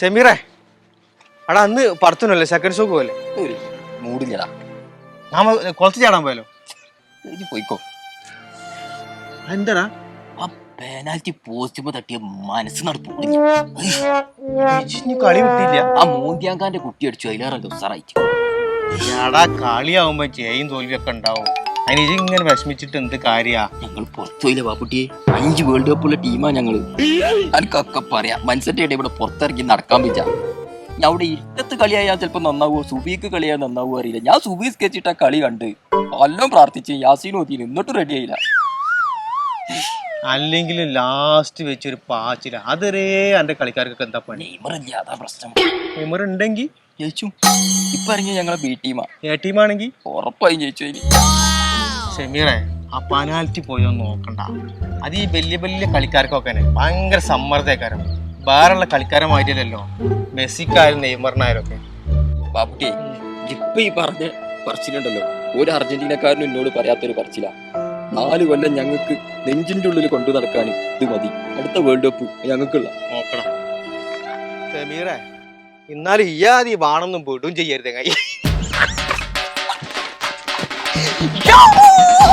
സെമീറേ അടാ അന്ന് പടത്തുനല്ലേ second shock പോലെ? മൂടില്ലടാ. നാമ കുളത്ത് ചാടാൻ പോയാലോ? ഇനി പോയിക്കോ. എന്താടാ ആ പെനാൽറ്റി പോസ്റ്റുമ്പോ തട്ടിയ മനസ്സ് നടപ്പ് കളി വിട്ടില്ല. ആ മോന്തിയാങ്കാന്റെ കുട്ടി അടിച്ചു അതിലേറെ ഉസാറായിട്ട് എടാ കളിയാവുമ്പോ ജയും തോൽവിയൊക്കെ ഉണ്ടാവും. അതിന് ഇങ്ങനെ വിഷമിച്ചിട്ട് എന്ത് കാര്യാ? ഞങ്ങൾ പുറത്തു പോയില്ലേ ബാപ്പുട്ടിയെ? അഞ്ച് വേൾഡ് കപ്പ് ഉള്ള ടീമാ ഞങ്ങൾ. എനിക്കൊക്കെ പറയാം. മനസ്സിന്റെ ഇവിടെ പുറത്തിറങ്ങി നടക്കാൻ പറ്റാ ഞാൻ അവിടെ ഇരുട്ടത്ത് കളിയായാൽ ചിലപ്പോ നന്നാവോ? സുബീക്ക് കളിയാൽ നന്നാവോ അറിയില്ല. ഞാൻ സുബീ സ്കെച്ചിട്ട കളി കണ്ട് എല്ലാം പ്രാർത്ഥിച്ച് യാസീൻ ഓതി എന്നിട്ടും റെഡി ആയില്ല. അല്ലെങ്കിൽ ലാസ്റ്റ് വെച്ചൊരു പാച്ചില. അതുവരെ എന്റെ കളിക്കാർക്കൊക്കെ എന്താ പണി? നെയ്മറില്ല അതാ പ്രശ്നം. നെയ്മർ ഉണ്ടെങ്കിൽ ജയിച്ചു. ഇപ്പൊ ഇറങ്ങിയ ഞങ്ങളെ ബി ടീമാ എ ടീമാണെങ്കിൽ ഉറപ്പായി ജയിച്ചു ഷമീറെ ആ പനാൽറ്റി പോയി ഒന്ന് നോക്കണ്ട. അത് ഈ വലിയ വലിയ കളിക്കാർക്കൊക്കെ ഭയങ്കര സമ്മർദ്ദക്കാരം. വേറെയുള്ള കളിക്കാരമായിട്ടില്ലല്ലോ. മെസ്സിക്കാരും നെയ്മറിനായാലും ഒക്കെ ബാബുട്ടി ഇപ്പൊ ഈ പറഞ്ഞ പറച്ചിലുണ്ടല്ലോ. ഒരു അർജന്റീനക്കാരനും എന്നോട് പറയാത്തൊരു പറച്ചില. നാല് കൊല്ലം ഞങ്ങൾക്ക് നെഞ്ചിന്റെ ഉള്ളിൽ കൊണ്ടു നടക്കാൻ ഇത് മതി. അടുത്ത വേൾഡ് കപ്പ് ഞങ്ങൾക്കുള്ള. നോക്കണം. ഷമീറെ എന്നാലും ഇയാതി വാണൊന്നും വിടും ചെയ്യരുത് കൈ ギャ！